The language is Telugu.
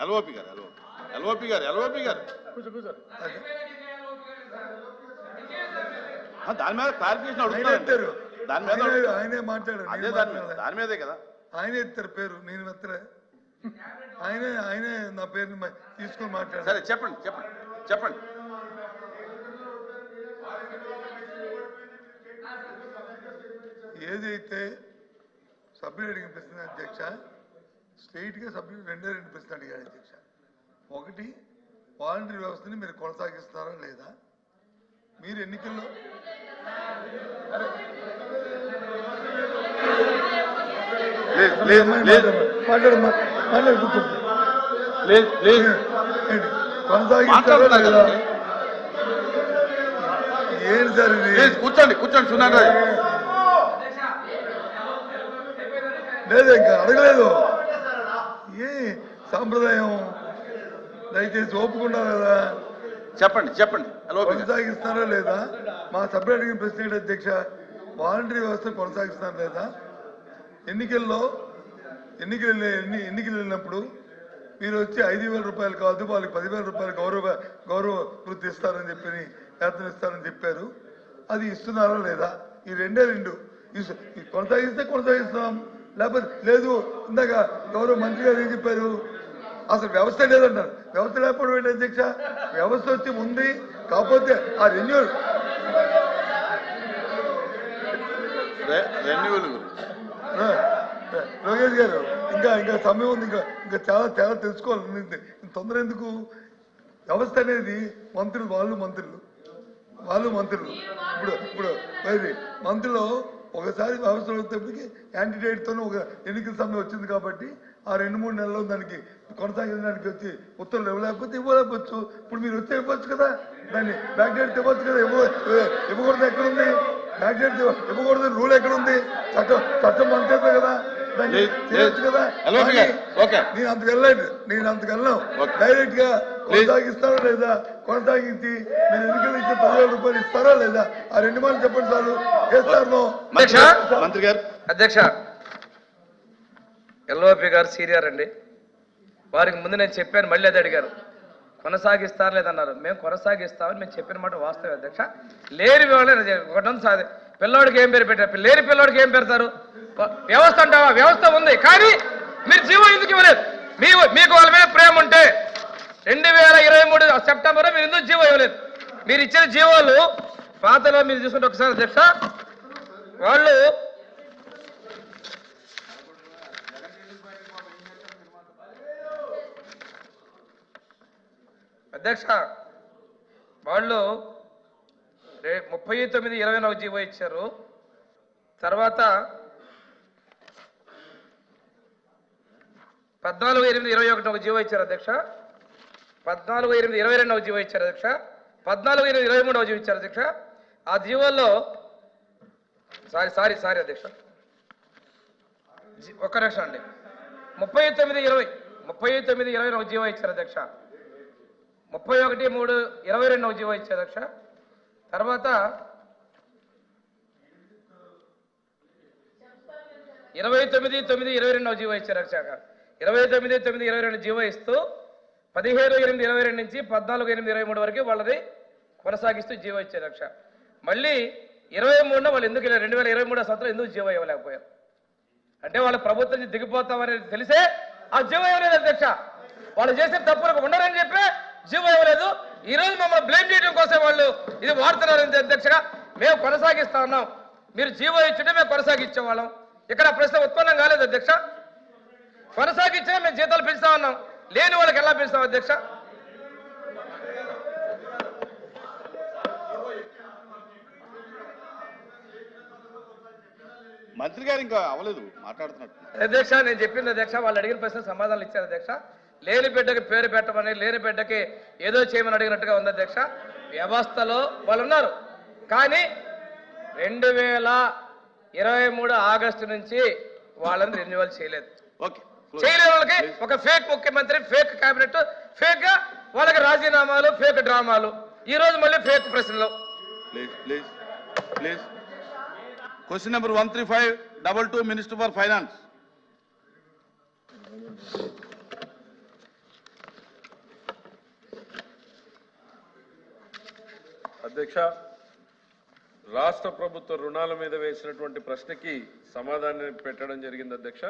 ఎల్ఓపి గారు ఎల్ఓపి. ఎల్ఓపి గారు ఎల్ఓపి గారు. కూర్చో కూర్చో. దాని మీద క్లారిఫికేషన్ అడుగుతారు దాని మీద ఆయనే- మాట్లాడారు అదే దాని మీద. దాని మీదే కదా. ఆయన ఎత్తారు పేరు నేను ఎత్తలే. ఆయనే ఆయనే నా పేరుని తీసుకొని మాట్లాడారు సరే చెప్పండి చెప్పండి చెప్పండి. ఏదైతే సభ్యుడు అడిగిన ప్రశ్న అధ్యక్ష స్ట్రైట్గా సభ్యుడు రెండే రెండు ప్రశ్నలు అడిగాడు అధ్యక్ష. ఒకటి వాలంటరీ వ్యవస్థని మీరు కొనసాగిస్తారా లేదా? మీరు ఎన్నికల్లో? కొనసాగిస్తారా లేదా. ఏంటి సార్ కూర్చోండి కూర్చోండి సునాన్ లేదు ఇంకా అడగలేదు. సాంప్రదాయం. దయచేసి ఒప్పుకున్నారు కదా చెప్పండి చెప్పండి. కొనసాగిస్తారా లేదా? మా సభ్యుడు అడిగిన ప్రశ్న ఏంటి అధ్యక్ష వాలంటరీ వ్యవస్థ కొనసాగిస్తారా లేదా? ఎన్నికల్లో ఎన్నికలు వెళ్ళే- ఎన్ని ఎన్నికలు వెళ్ళినప్పుడు మీరు వచ్చి ఐదు వేల రూపాయలు కాదు వాళ్ళకి పదివేల రూపాయలు గౌరవ గౌరవ వృత్తి ఇస్తారని చెప్పి వేతనం ఇస్తారని చెప్పారు. అది ఇస్తున్నారా లేదా? ఈ రెండే రెండు. కొనసాగిస్తే కొనసాగిస్తున్నాం లేకపోతే లేదు ఇందాక గౌరవ మంత్రి గారు ఏం చెప్పారు? అసలు వ్యవస్థ లేదన్నారు. వ్యవస్థ లేకపోవడం ఏంటి అధ్యక్ష? వ్యవస్థ వచ్చి ఉంది కాకపోతే ఆ రెన్యూల్ రె- రెన్యువల్ గురించి. ఆ, లోకేష్ గారు ఇంకా ఇంకా సమయం ఉంది ఇంకా ఇంకా చాలా చాలా తెలుసుకోవాలి. తొందర ఎందుకు? వ్యవస్థ అనేది మంత్రులు వాళ్ళు మంత్రులు. వాళ్ళు మంత్రులు. ఇప్పుడు ఇప్పుడు మంత్రులు ఒకసారి వ్యవస్థ వచ్చేప్పటికి యాంటీడేట్తోనే ఒక ఎన్నికల సమయం వచ్చింది కాబట్టి ఆ రెండు మూడు నెలల్లో దానికి కొనసాగించడానికి వచ్చి ఉత్తర్వులు ఇవ్వలేకపోతే ఇవ్వలేకపోవచ్చు. ఇప్పుడు మీరు వచ్చి ఇవ్వచ్చు కదా? దాన్ని బ్యాక్ డేట్ ఇవ్వచ్చు కదా? ఇవ్వ ఇవ్వకూడదు ఎక్కడుంది? బ్యాక్ డేట్ ఇవ్వకూడదు రూల్ ఎక్కడుంది? చట్టం చట్టం మంత్రితే కదా? దాన్ని చేయొచ్చు. కదా. నేను అంతకు వెళ్ళలేదు. నేను అంతకు వెళ్ళాను. ఓకే. డైరెక్ట్గా కొనసాగిస్తారా లేదా? కొనసాగించి మీరు ఎన్నికలు ఇచ్చే పదివేల రూపాయలు ఇస్తారా లేదా? ఆ రెండు మాటలు చెప్పండి సార్. చేస్తాను మంత్రి అధ్యక్ష. గారు, మంత్రి గారు. అధ్యక్ష ఎల్ఓపి గారు సీనియర్ అండి. వారికి ముందు నేను చెప్పాను మళ్ళీ అది అడిగారు. కొనసాగిస్తారు లేదన్నారు. మేము కొనసాగిస్తామని మేము చెప్పిన మాట వాస్తవం అధ్యక్ష. లేని వాళ్ళే ఒకటం సాధి పిల్లోడికి ఏం పేరు పెట్టారు? లేని పిల్లోడికి ఏం పెడతారు వ్యవస్థ అంటావా? వ్యవస్థ ఉంది. కానీ మీరు జీవో ఎందుకు ఇవ్వలేదు? మీ మీకు వాళ్ళ మీద ప్రేమ ఉంటే రెండు వేల ఇరవై మూడు సెప్టెంబర్ మీరు ఎందుకు జీవో ఇవ్వలేదు? మీరు ఇచ్చిన జీవోలు పాతలో మీరు చూసుకుంటే ఒకసారి అధ్యక్ష వాళ్ళు అధ్యక్ష వాళ్ళు ముప్పై తొమ్మిది ఇరవై నాలుగు జీవో ఇచ్చారు. తర్వాత పద్నాలుగు ఎనిమిది ఇరవై ఒకటి ఒక జీవో ఇచ్చారు అధ్యక్ష. పద్నాలుగు ఎనిమిది ఇరవై రెండవ జీవో ఇచ్చారు అధ్యక్ష. పద్నాలుగు ఎనిమిది ఇరవై మూడవ జీవో ఇచ్చారు అధ్యక్ష. ఆ జీవోల్లో సారీ సారీ సారీ అధ్యక్ష. జీ- ఒక్క నిమిషం అండి. ముప్పై తొమ్మిది ఇరవై ముప్పై తొమ్మిది ఇరవై రెండు జీవో ఇచ్చారు అధ్యక్ష. ముప్పై ఒకటి మూడు ఇరవై రెండు జీవో ఇచ్చారు అధ్యక్ష. తర్వాత ఇరవై తొమ్మిది తొమ్మిది ఇరవై రెండు జీవో ఇచ్చారు అధ్యక్ష. ఇరవై తొమ్మిది తొమ్మిది ఇరవై రెండు జీవో ఇస్తూ పదిహేడు ఎనిమిది ఇరవై రెండు నుంచి పద్నాలుగు ఎనిమిది ఇరవై మూడు వరకు వాళ్ళది కొనసాగిస్తూ జీవో ఇచ్చే రక్ష మళ్ళీ ఇరవై మూడున వాళ్ళు ఎందుకు రెండు వేల ఇరవై మూడో సంవత్సరం ఎందుకు జీవో ఇవ్వలేకపోయారు? అంటే వాళ్ళ ప్రభుత్వం నుంచి దిగిపోతామని తెలిసే ఆ జీవో ఇవ్వలేదు అధ్యక్ష. వాళ్ళు చేసే తప్పులకు ఉండరని చెప్పి జీవో ఇవ్వలేదు. ఈ రోజు మమ్మల్ని బ్లేమ్ చేయడం కోసం వాళ్ళు ఇది వాడుతున్నారు అధ్యక్ష మేము కొనసాగిస్తా ఉన్నాం. మీరు జీవో ఇచ్చుంటే మేము కొనసాగించే వాళ్ళం. ఇక్కడ ప్రశ్న ఉత్పన్నం కాలేదు అధ్యక్ష. కొనసాగించినా మేము జీతాలు పెంచుతా ఉన్నాం. లేని వాళ్ళకి ఎలా పెంచుతాం అధ్యక్ష? మంత్రి గారు ఇంకా అవ్వలేదు మాట్లాడుతున్నట్టు. అధ్యక్ష నేను చెప్పింది అధ్యక్ష వాళ్ళు అడిగిన ప్రశ్న సమాధానాలు ఇచ్చారు అధ్యక్ష. లేని బిడ్డకి పేరు పెట్టమని లేని బిడ్డకి ఏదో చేయమని అడిగినట్టుగా ఉంది అధ్యక్ష. వ్యవస్థలో వాళ్ళు ఉన్నారు. కానీ రెండు వేల ఇరవై మూడు ఆగస్టు నుంచి వాళ్ళని రెన్యువల్ చేయలేదు. ఓకే. చేయలేని వాళ్ళకి ఒక ఫేక్ ముఖ్యమంత్రి ఫేక్ కేబినెట్ ఫేక్గా వాళ్ళకి రాజీనామాలు ఫేక్ డ్రామాలు. ఈ రోజు మళ్ళీ ఫేక్ ప్రశ్నలు. Question number one three five double two minister for finance అధ్యక్ష రాష్ట్ర ప్రభుత్వ రుణాల మీద వేసినటువంటి ప్రశ్నకి సమాధానం పెట్టడం జరిగింది అధ్యక్ష.